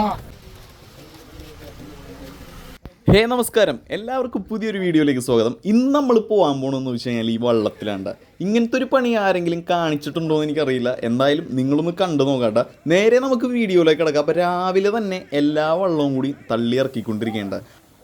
Ah. ഹേ നമസ്കാരം. എല്ലാവർക്കും പുതിയൊരു വീഡിയോയിലേക്ക് സ്വാഗതം. ഇന്ന് നമ്മൾ പോകാൻ പോകണമെന്ന് വെച്ച് കഴിഞ്ഞാൽ ഈ വള്ളത്തിലാണ്ട്. ഇങ്ങനത്തെ ഒരു പണി ആരെങ്കിലും കാണിച്ചിട്ടുണ്ടോ എന്ന് എനിക്കറിയില്ല. എന്തായാലും നിങ്ങളൊന്ന് കണ്ടു നോക്കട്ടെ. നേരെ നമുക്ക് വീഡിയോയിലേക്ക് കിടക്കാം. അപ്പോൾ രാവിലെ തന്നെ എല്ലാ വള്ളവും കൂടി തള്ളി ഇറക്കിക്കൊണ്ടിരിക്കേണ്ട.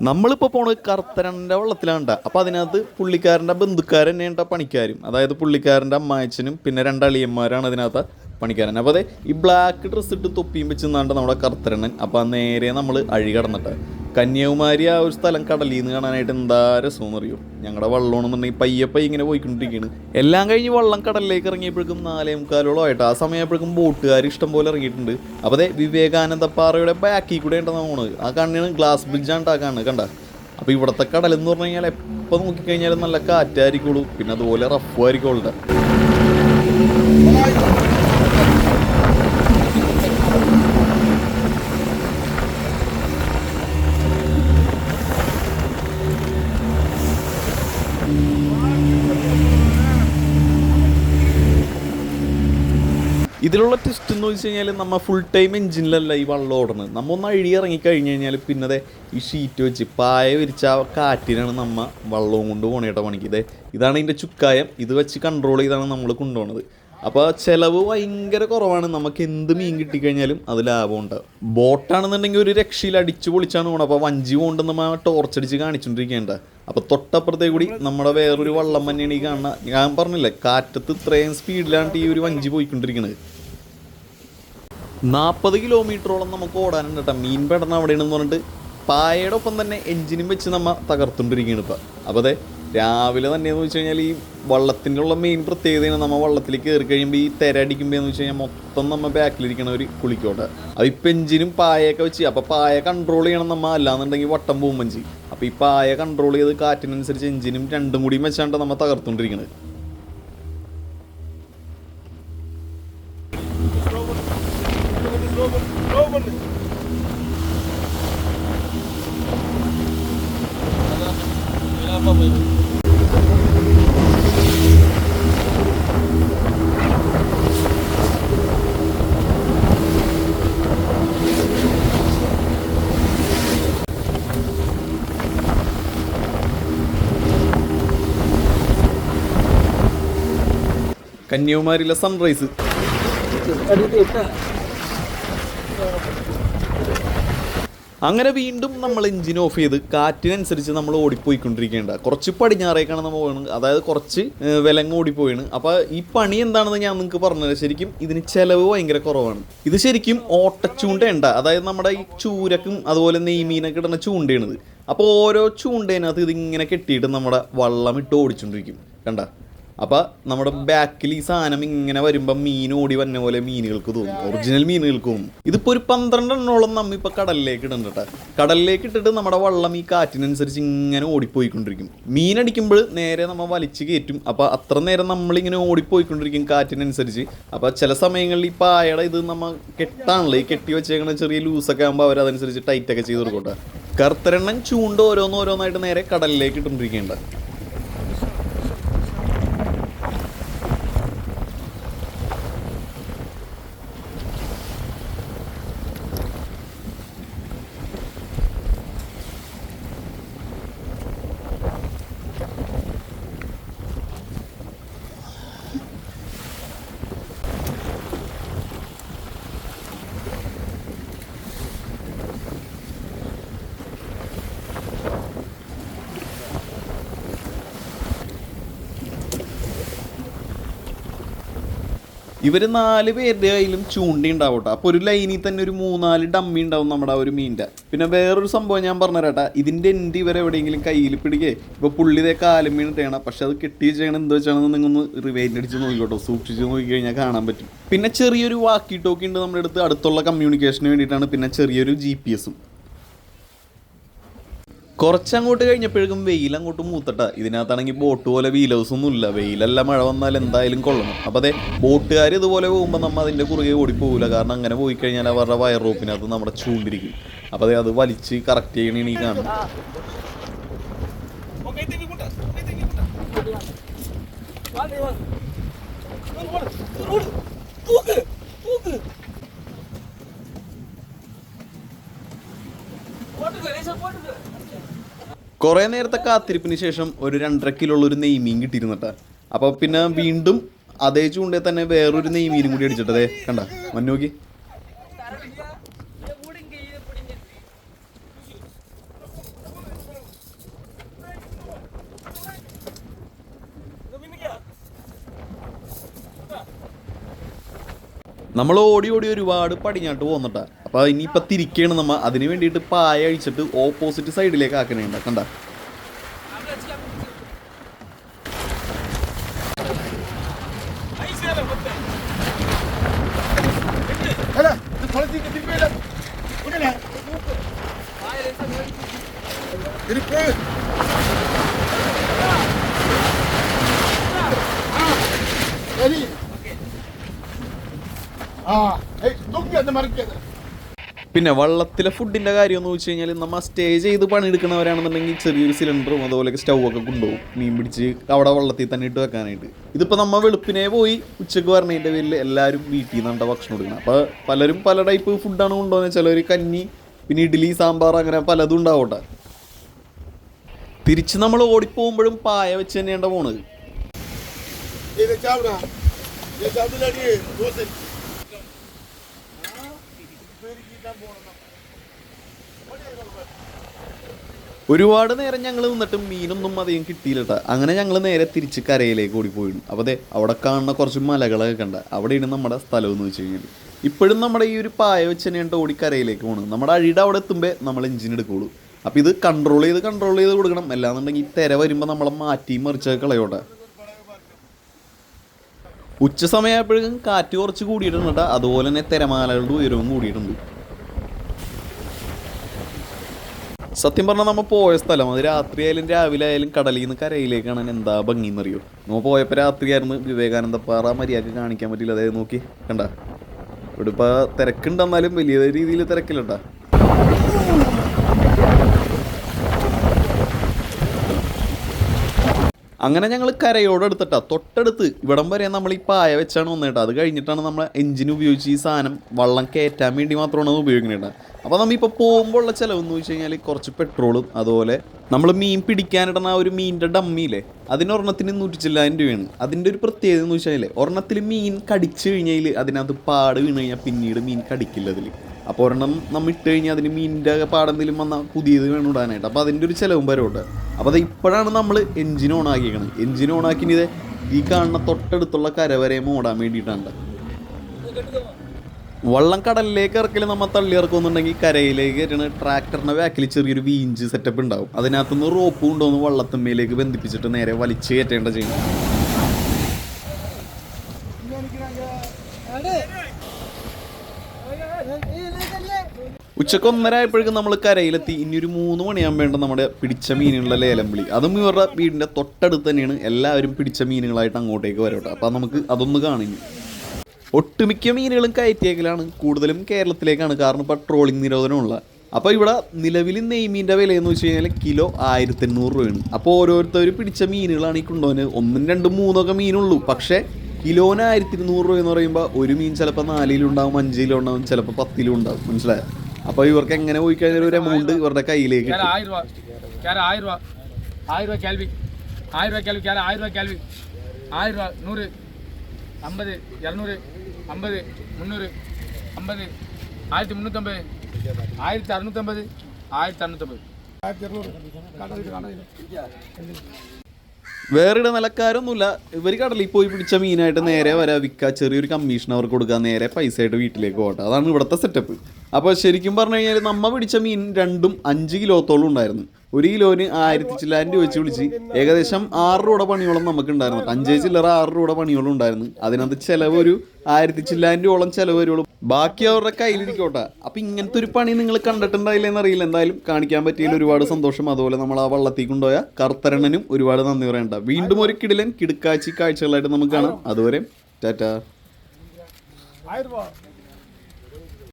നമ്മളിപ്പോൾ പോണത് കർത്തരന്റെ വള്ളത്തിലാണ്ട. അപ്പോൾ അതിനകത്ത് പുള്ളിക്കാരന്റെ ബന്ധുക്കാരൻ തന്നെയുണ്ട പണിക്കാരും. അതായത് പുള്ളിക്കാരന്റെ അമ്മായച്ചനും പിന്നെ രണ്ടളിയന്മാരാണ് അതിനകത്ത് പണിക്കാരൻ. അപ്പോൾ അതെ ഈ ബ്ലാക്ക് ഡ്രസ്സ് ഇട്ട് തൊപ്പിയും വെച്ച് നിന്നാണ്ട് നമ്മുടെ കർത്തരണൻ അപ്പോൾ നേരെ നമ്മൾ അഴി കടന്നിട്ട് കന്യാകുമാരി ആ ഒരു സ്ഥലം കടലിൽ നിന്ന് കാണാനായിട്ട് എന്താ രസമെന്ന് അറിയോ ഞങ്ങളുടെ വള്ളമാണെന്നുണ്ടെങ്കിൽ പയ്യെ പയ്യെ ഇങ്ങനെ പോയിക്കൊണ്ടിരിക്കുകയാണ് എല്ലാം കഴിഞ്ഞ് വള്ളം കടലിലേക്ക് ഇറങ്ങിയപ്പോഴേക്കും നാലേ മുക്കാലോളം ആയിട്ട്. ആ സമയമായപ്പോഴേക്കും ബോട്ടുകാർ ഇഷ്ടം പോലെ ഇറങ്ങിയിട്ടുണ്ട്. അപ്പോൾ അതെ വിവേകാനന്ദ പാറയുടെ ബാക്കിൽ കൂടെ ഉണ്ടെന്ന് ആ കണ്ണിന് ഗ്ലാസ് ബ്രിഡ്ജാണ് ആ കാണുന്നത് കണ്ട? അപ്പോൾ ഇവിടുത്തെ കടൽ എന്ന് പറഞ്ഞു കഴിഞ്ഞാൽ എപ്പോൾ നോക്കിക്കഴിഞ്ഞാലും നല്ല കാറ്റായിരിക്കുള്ളൂ. പിന്നെ അതുപോലെ റഫും ആയിരിക്കുള്ളൂ ഇതിലുള്ള ടെസ്റ്റ് എന്ന് വെച്ച് കഴിഞ്ഞാൽ നമ്മൾ ഫുൾ ടൈം എഞ്ചിനിലല്ല ഈ വള്ളം ഓടുന്നത്. നമ്മൾ ഒന്ന് അഴി ഇറങ്ങി കഴിഞ്ഞ് കഴിഞ്ഞാൽ പിന്നതെ ഈ ഷീറ്റ് വെച്ച് പായ വിരിച്ച കാറ്റിനാണ് നമ്മൾ വള്ളവും കൊണ്ട് പോണേട്ട പണിക്ക്. ഇതേ ഇതാണ് ഇതിന്റെ ചുക്കായം. ഇത് വെച്ച് കൺട്രോൾ ചെയ്താണ് നമ്മൾ കൊണ്ടുപോകുന്നത് അപ്പോൾ ചിലവ് ഭയങ്കര കുറവാണ്. നമുക്ക് എന്ത് മീൻ കിട്ടിക്കഴിഞ്ഞാലും അത് ലാഭമുണ്ട് ബോട്ടാണെന്നുണ്ടെങ്കിൽ ഒരു രക്ഷയിൽ അടിച്ചു പൊളിച്ചാണ് പോകണം അപ്പോൾ വഞ്ചി പോകണ്ടെന്ന് നമ്മൾ ടോർച്ചടിച്ച് കാണിച്ചുകൊണ്ടിരിക്കേണ്ട അപ്പോൾ തൊട്ടപ്പുറത്തേ കൂടി നമ്മുടെ വേറൊരു വള്ളം തന്നെയാണ് ഈ കാണുന്ന. ഞാൻ പറഞ്ഞില്ലേ കാറ്റത്ത് ഇത്രയും സ്പീഡിലാണ് ഈ ഒരു വഞ്ചി പോയിക്കൊണ്ടിരിക്കുന്നത് നാൽപ്പത് കിലോമീറ്ററോളം നമുക്ക് ഓടാനുണ്ട് കേട്ടോ. മീൻ പെടണം അവിടെയാണെന്ന് പറഞ്ഞിട്ട് പായയുടെ ഒപ്പം തന്നെ എഞ്ചിനും വെച്ച് നമ്മൾ തകർത്തുകൊണ്ടിരിക്കുകയാണ് ഇപ്പം. അപ്പോൾ അതെ രാവിലെ തന്നെ എന്ന് വെച്ച് കഴിഞ്ഞാൽ ഈ വള്ളത്തിന്റെ ഉള്ള മെയിൻ പ്രത്യേകതയാണ് നമ്മൾ വള്ളത്തിൽ കയറി കഴിയുമ്പോൾ ഈ തിര അടിക്കുമ്പോൾ എന്ന് വെച്ച് കഴിഞ്ഞാൽ മൊത്തം നമ്മൾ ബാക്കിലിരിക്കണ ഒരു കുളിക്കോട്ടെ അത് ഇപ്പം എഞ്ചിനും പായൊക്കെ വെച്ച് അപ്പോൾ പായ കൺട്രോൾ ചെയ്യണം നമ്മൾ അല്ലാന്നുണ്ടെങ്കിൽ വട്ടം പോകുമ്പോൾ ചെയ്യും അപ്പോൾ ഈ പായ കൺട്രോൾ ചെയ്ത് കാറ്റിനനുസരിച്ച് എഞ്ചിനും രണ്ടും കൂടിയും വെച്ചാണ്ട് നമ്മൾ തകർത്തുകൊണ്ടിരിക്കുന്നത് കന്യാകുമാരിയിലെ സൺറൈസ് അങ്ങനെ വീണ്ടും നമ്മൾ എഞ്ചിൻ ഓഫ് ചെയ്ത് കാറ്റിനനുസരിച്ച് നമ്മൾ ഓടിപ്പോയിക്കൊണ്ടിരിക്കേണ്ട. കുറച്ച് പടിഞ്ഞാറേക്കാണ് നമ്മൾ പോകുന്നത് അതായത് കുറച്ച് വിലങ്ങ് ഓടിപ്പോയാണ്. അപ്പോൾ ഈ പണി എന്താണെന്ന് ഞാൻ നിങ്ങൾക്ക് പറഞ്ഞത് ശരിക്കും ഇതിന് ചിലവ് ഭയങ്കര കുറവാണ്. ഇത് ശരിക്കും ഓട്ടച്ചൂണ്ടയുണ്ട അതായത് നമ്മുടെ ഈ ചൂരക്കും അതുപോലെ നെയ്മീനൊക്കെ ഇടുന്ന ചൂണ്ടയാണിത്. അപ്പോൾ ഓരോ ചൂണ്ടേനകത്ത് ഇതിങ്ങനെ കെട്ടിയിട്ട് നമ്മുടെ വള്ളം ഇട്ട് ഓടിച്ചുകൊണ്ടിരിക്കും കണ്ട? അപ്പോൾ നമ്മുടെ ബാക്കിൽ ഈ സാധനം ഇങ്ങനെ വരുമ്പോൾ മീൻ ഓടി വന്ന പോലെ മീനുകൾക്ക് തോന്നും. ഒറിജിനൽ മീനുകൾക്ക്. തോന്നും ഇതിപ്പോൾ ഒരു പന്ത്രണ്ട് എണ്ണോളം നമ്മ ഇപ്പോൾ കടലിലേക്ക് ഇടുന്നുണ്ട് കടലിലേക്ക് ഇട്ടിട്ട് നമ്മുടെ വള്ളം ഈ കാറ്റിനനുസരിച്ച് ഇങ്ങനെ ഓടിപ്പോയിക്കൊണ്ടിരിക്കും. മീൻ അടിക്കുമ്പോൾ നേരെ നമ്മൾ വലിച്ച് കയറ്റും. അപ്പോൾ അത്ര നേരം നമ്മൾ നമ്മളിങ്ങനെ ഓടിപ്പോയിക്കൊണ്ടിരിക്കും കാറ്റിനനുസരിച്ച്. അപ്പോൾ ചില സമയങ്ങളിൽ ഈ പായയുടെ ഇത് നമ്മ കെട്ടാണല്ലോ. ഈ കെട്ടി വെച്ചേക്കണ ചെറിയ ലൂസൊക്കെ ആകുമ്പോൾ അവർ അതനുസരിച്ച് ടൈറ്റൊക്കെ ചെയ്ത് കൊടുക്കട്ടെ കറുത്തരെണ്ണം ചൂണ്ട ഓരോന്നോരോന്നായിട്ട് നേരെ കടലിലേക്ക് ഇട്ടുകൊണ്ടിരിക്കേണ്ട ഇവർ നാല് പേരുടെ കയ്യിലും ചൂണ്ടി ഉണ്ടാവും കേട്ടോ അപ്പോൾ ഒരു ലൈനിൽ തന്നെ ഒരു മൂന്നാൽ ഡമ്മി ഉണ്ടാവും നമ്മുടെ ആ ഒരു മീനിന്റെ പിന്നെ വേറൊരു സംഭവം ഞാൻ പറഞ്ഞുതരാട്ടാ. ഇതിന്റെ എന്റെ ഇവർ എവിടെയെങ്കിലും കയ്യിൽ പിടിക്കേ. ഇപ്പോൾ പുള്ളിതേ കാലും ഇട്ടേണം പക്ഷെ അത് കെട്ടി വെച്ചാണ് എന്ത് വെച്ചാണെന്ന് നിങ്ങൾ ഒന്ന് റിവൈൻഡ് അടിച്ച് നോക്കിക്കോട്ടോ. സൂക്ഷിച്ച് നോക്കി കഴിഞ്ഞാൽ കാണാൻ പറ്റും. പിന്നെ ചെറിയൊരു വാക്കി ടോക്കി ഉണ്ട് നമ്മുടെ അടുത്ത്. അടുത്തുള്ള കമ്മ്യൂണിക്കേഷന് വേണ്ടിയിട്ടാണ് പിന്നെ ചെറിയൊരു ജി പി എസും കുറച്ചങ്ങോട്ട് കഴിഞ്ഞപ്പോഴേക്കും വെയിൽ അങ്ങോട്ട് മൂത്തട്ട ഇതിനകത്താണെങ്കിൽ ബോട്ട് പോലെ വീൽ ഹൗസ് ഒന്നും ഇല്ല വെയിലല്ല മഴ വന്നാൽ എന്തായാലും കൊള്ളണം അപ്പം അതെ ബോട്ടുകാർ ഇതുപോലെ പോകുമ്പോൾ നമ്മൾ അതിന്റെ കുറുകെ ഓടി പോകില്ല കാരണം അങ്ങനെ പോയി കഴിഞ്ഞാൽ അവരുടെ വയർ റോപ്പിനകത്ത് നമ്മുടെ ചൂണ്ടിരിക്കും അപ്പം അതെ അത് വലിച്ച് കറക്റ്റ് ചെയ്യണേ ഈ കാണും കുറേ നേരത്തെ കാത്തിരിപ്പിന് ശേഷം ഒരു രണ്ടര കിലോ ഉള്ള ഒരു നെയ്മീൻ കിട്ടിയിരുന്നിട്ട്. അപ്പോൾ പിന്നെ വീണ്ടും അതേ ചൂണ്ടേ തന്നെ വേറൊരു നെയ്മീനും കൂടി അടിച്ചിട്ടതേ കണ്ട മഞ്ഞോക്കി നമ്മൾ ഓടി ഓടി ഒരുപാട് പടിഞ്ഞാട്ട് പോന്നിട്ടാ. അപ്പൊ ഇനിയിപ്പൊ തിരിക്കുകയാണ് നമ്മ അതിന് വേണ്ടിയിട്ട് പായ അഴിച്ചിട്ട് ഓപ്പോസിറ്റ് സൈഡിലേക്ക് ആക്കണേണ്ട. കണ്ട. ആ ഏയ് നോക്കി അത് മറിക്കത് പിന്നെ വള്ളത്തിലെ ഫുഡിന്റെ കാര്യം എന്ന് വെച്ച് കഴിഞ്ഞാൽ നമ്മൾ സ്റ്റേ ചെയ്ത് പണിയെടുക്കുന്നവരാണെന്നുണ്ടെങ്കിൽ ചെറിയൊരു സിലിണ്ടറും അതുപോലെ സ്റ്റൗ ഒക്കെ കൊണ്ടുപോകും. മീൻ പിടിച്ച് അവിടെ വള്ളത്തിൽ തന്നെ ഇട്ട് വെക്കാനായിട്ട്. ഇതിപ്പോൾ നമ്മൾ വെളുപ്പിനെ പോയി ഉച്ചയ്ക്ക് പറഞ്ഞതിന്റെ പേരിൽ എല്ലാവരും വീട്ടിൽ നിന്നാണ് ഭക്ഷണം കൊടുക്കണം അപ്പോൾ പലരും പല ടൈപ്പ് ഫുഡാണ് കൊണ്ടുപോകുന്നത് ചിലർ കഞ്ഞി പിന്നെ ഇഡ്ഡലി സാമ്പാർ അങ്ങനെ പലതും ഉണ്ടാവട്ടെ. തിരിച്ച് നമ്മൾ ഓടിപ്പോകുമ്പോഴും പായ വെച്ച് തന്നെയാണ് പോണത് ഇത് ചാവട ഇത് ചാവടിലടി ദോസൻ ഒരുപാട് നേരം ഞങ്ങൾ നിന്നിട്ട് മീനൊന്നും അധികം കിട്ടിയില്ല അങ്ങനെ ഞങ്ങൾ നേരെ തിരിച്ച് കരയിലേക്ക് ഓടിപ്പോയിരുന്നു അപ്പോൾ അതെ അവിടെ കാണുന്ന കുറച്ച് മലകളൊക്കെ കണ്ട അവിടെയാണ് നമ്മുടെ സ്ഥലം എന്ന് വെച്ച് കഴിഞ്ഞാൽ ഇപ്പോഴും നമ്മുടെ ഈ ഒരു പായ വെച്ച് തന്നെയാണ് ഓടി കരയിലേക്ക് പോകുന്നത് നമ്മുടെ അഴിയുടെ അവിടെ എത്തുമ്പോൾ നമ്മൾ എഞ്ചിൻ എടുക്കുള്ളൂ. അപ്പോൾ ഇത് കൺട്രോൾ ചെയ്ത് കൺട്രോൾ ചെയ്ത് കൊടുക്കണം. അല്ലാന്നുണ്ടെങ്കിൽ തിര വരുമ്പോൾ നമ്മളെ മാറ്റി മറിച്ചൊക്കെ കളയോട്ടെ. ഉച്ച സമയമായപ്പോഴും കാറ്റ് കുറച്ച് കൂടിയിട്ടുണ്ട് കേട്ടോ. അതുപോലെ തന്നെ തിരമാലകളുടെ ഉയരവും കൂടിയിട്ടുണ്ട്. സത്യം പറഞ്ഞാൽ നമ്മൾ പോയ സ്ഥലം. അത് രാത്രി ആയാലും രാവിലെ ആയാലും കടലിൽ നിന്ന് കരയിലേക്ക് കാണാൻ എന്താ ഭംഗി എന്നറിയോ നമ്മൾ പോയപ്പോൾ രാത്രിയായിരുന്നു വിവേകാനന്ദ പാറ കാണിക്കാൻ പറ്റില്ല അതായത് നോക്കി കണ്ട? ഇവിടെ ഇപ്പോൾ തിരക്കുണ്ടെന്നാലും വലിയ രീതിയിൽ തിരക്കില്ല അങ്ങനെ ഞങ്ങൾ കരയോട് എടുത്തിട്ടാ തൊട്ടടുത്ത് ഇവിടം വരെ നമ്മൾ ഈ പായ വെച്ചാണ് വന്നിട്ട്. അത് കഴിഞ്ഞിട്ടാണ് നമ്മൾ എഞ്ചിൻ ഉപയോഗിച്ച് ഈ സാധനം വള്ളം കയറ്റാൻ വേണ്ടി മാത്രമാണ് അത് ഉപയോഗിക്കുന്നത് അപ്പോൾ നമ്മൾ ഇപ്പോൾ പോകുമ്പോൾ ഉള്ള ചിലവെന്ന് വെച്ച് കഴിഞ്ഞാൽ കുറച്ച് പെട്രോളും അതുപോലെ നമ്മൾ മീൻ പിടിക്കാനിടുന്ന ആ ഒരു മീനിന്റെ ഡമ്മിയില്ലേ അതിന് ഒരെണ്ണത്തിന് നൂറ്റി ചില്ലായിരം രൂപയാണ്. അതിന്റെ ഒരു പ്രത്യേകത എന്ന് വെച്ചാൽ ഒരെണ്ണത്തിൽ മീൻ കടിച്ചു കഴിഞ്ഞാൽ അതിനകത്ത് പാട് വീണ് കഴിഞ്ഞാൽ പിന്നീട് മീൻ കടിക്കില്ല അതിൽ അപ്പോൾ ഒരെണ്ണം നമ്മൾ ഇട്ട് കഴിഞ്ഞാൽ അതിന് മീനിന്റെ പാടെന്തെങ്കിലും വന്ന പുതിയത് വേണം ഇടാനായിട്ട്. അപ്പോൾ അതിന്റെ ഒരു ചിലവും വരവുണ്ട് അപ്പോൾ അത് ഇപ്പോഴാണ് നമ്മൾ എഞ്ചിൻ ഓൺ ആക്കിയേക്കണത്. എഞ്ചിൻ ഓൺ ആക്കി ഇത് ഈ കാണുന്ന തൊട്ടടുത്തുള്ള കര വരെ ഓടാൻ വേണ്ടിയിട്ടാണ്. വള്ളം കടലിലേക്ക് ഇറക്കൽ നമ്മൾ തള്ളി ഇറക്കുന്നുണ്ടെങ്കിൽ കരയിലേക്ക് കയറ്റണ ട്രാക്ടറിന്റെ ബാക്കിൽ ചെറിയൊരു വീഞ്ച് സെറ്റപ്പ് ഉണ്ടാവും. അതിനകത്തുനിന്ന് റോപ്പ് കൊണ്ടുവന്ന് വള്ളത്തമ്മയിലേക്ക് ബന്ധിപ്പിച്ചിട്ട് നേരെ വലിച്ചു കയറ്റേണ്ട ചെയ്യണം ഉച്ചയ്ക്ക് ഒന്നരായപ്പോഴേക്കും നമ്മൾ കരയിലെത്തി. ഇനി ഒരു മൂന്ന് മണിയാകുമ്പോൾ നമ്മുടെ പിടിച്ച മീനുകളുടെ ലേലം വിളി അതും ഇവരുടെ വീടിന്റെ തൊട്ടടുത്ത് തന്നെയാണ്. എല്ലാവരും പിടിച്ച മീനുകളായിട്ട് അങ്ങോട്ടേക്ക് വരട്ടെ അപ്പം നമുക്ക് അതൊന്ന് കാണിഞ്ഞു ഒട്ടുമിക്ക മീനുകളും കയറ്റിയേക്കലാണ്. കൂടുതലും കേരളത്തിലേക്കാണ്. കാരണം ഇപ്പോൾ ട്രോളിംഗ് നിരോധനമുള്ള. അപ്പോൾ ഇവിടെ നിലവിൽ നെയ്മീന്റെ വില എന്ന് വെച്ച് കഴിഞ്ഞാൽ കിലോ ആയിരത്തി എണ്ണൂറ് രൂപയാണ്. അപ്പോൾ ഓരോരുത്തർ പിടിച്ച മീനുകളാണ് ഈ കൊണ്ടുപോകുന്നത്. ഒന്നും രണ്ടും മൂന്നൊക്കെ മീനുള്ളൂ. പക്ഷേ കിലോന് ആയിരത്തി ഇരുന്നൂറ് രൂപ എന്ന് പറയുമ്പോൾ ഒരു മീൻ ചിലപ്പോൾ നാലിലും ഉണ്ടാവും അഞ്ചിലും ഉണ്ടാവും ചിലപ്പോൾ പത്തിലും ഉണ്ടാവും മനസ്സിലായോ അപ്പോൾ ഇവർക്ക് എങ്ങനെ പോയി കഴിഞ്ഞാൽ ഒരു എമൗണ്ട് ഇവരുടെ കയ്യിലേക്ക് கேர കിട്ടും ஆயிரம் ரூபா கேர ஆயிரம் ரூபா ஆயிரம் ரூபா கேள்வி ஆயிரம் ரூபா கேள்வி கேர ஆயிரம் ரூபா கேள்வி ஆயிரம் ரூபா நூறு ஐம்பது இரநூறு ஐம்பது முந்நூறு ஐம்பது ஆயிரத்தி முந்நூற்றம்பது ஆயிரத்தி அறுநூற்றம்பது ஆயிரத்தி அறுநூற்றம்பது ஆயிரத்தி இரநூறு காணவில்லை காணவில்லை വേറെ നിലക്കാരൊന്നുമില്ല. ഇവർ കടലിൽ പോയി പിടിച്ച മീനായിട്ട് നേരെ വരാ. വിൽക്കുക ചെറിയൊരു കമ്മീഷൻ അവർക്ക് കൊടുക്കുക നേരെ പൈസ ആയിട്ട് വീട്ടിലേക്ക് പോകട്ടെ. അതാണ് ഇവിടുത്തെ സെറ്റപ്പ് അപ്പോൾ ശരിക്കും പറഞ്ഞു കഴിഞ്ഞാൽ നമ്മ പിടിച്ച മീൻ രണ്ടും അഞ്ച് കിലോത്തോളം ഉണ്ടായിരുന്നു. ഒരു കിലോന് ആയിരത്തി ചില്ലായിരം രൂപ വെച്ച് വിളിച്ച് ഏകദേശം ആറ് രൂപയുടെ പണിയോളം നമുക്ക് ഉണ്ടായിരുന്നു അഞ്ചേ ചില്ലറ ആറ് രൂപയുടെ പണിയോളം ഉണ്ടായിരുന്നു. അതിനകത്ത് ചിലവ് ഒരു ആയിരത്തി ചില്ലായിരം രൂപയോളം ചിലവ് വരുള്ളൂ. ബാക്കി അവരുടെ കയ്യിലിരിക്കോട്ടെ. അപ്പൊ ഇങ്ങനത്തെ ഒരു പണി നിങ്ങൾ കണ്ടിട്ടുണ്ടായില്ലെന്ന് അറിയില്ല. എന്തായാലും കാണിക്കാൻ പറ്റിയതിൽ ഒരുപാട് സന്തോഷം. അതുപോലെ നമ്മൾ ആ വള്ളത്തിൽ കൊണ്ടുപോയ കർത്തരണനും ഒരുപാട് നന്ദി പറയണ്ട. വീണ്ടും ഒരു കിടിലൻ കിടുക്കാച്ചി കാഴ്ചകളായിട്ട് നമുക്ക് കാണാം. അതുവരെ ടാറ്റാ. രൂപ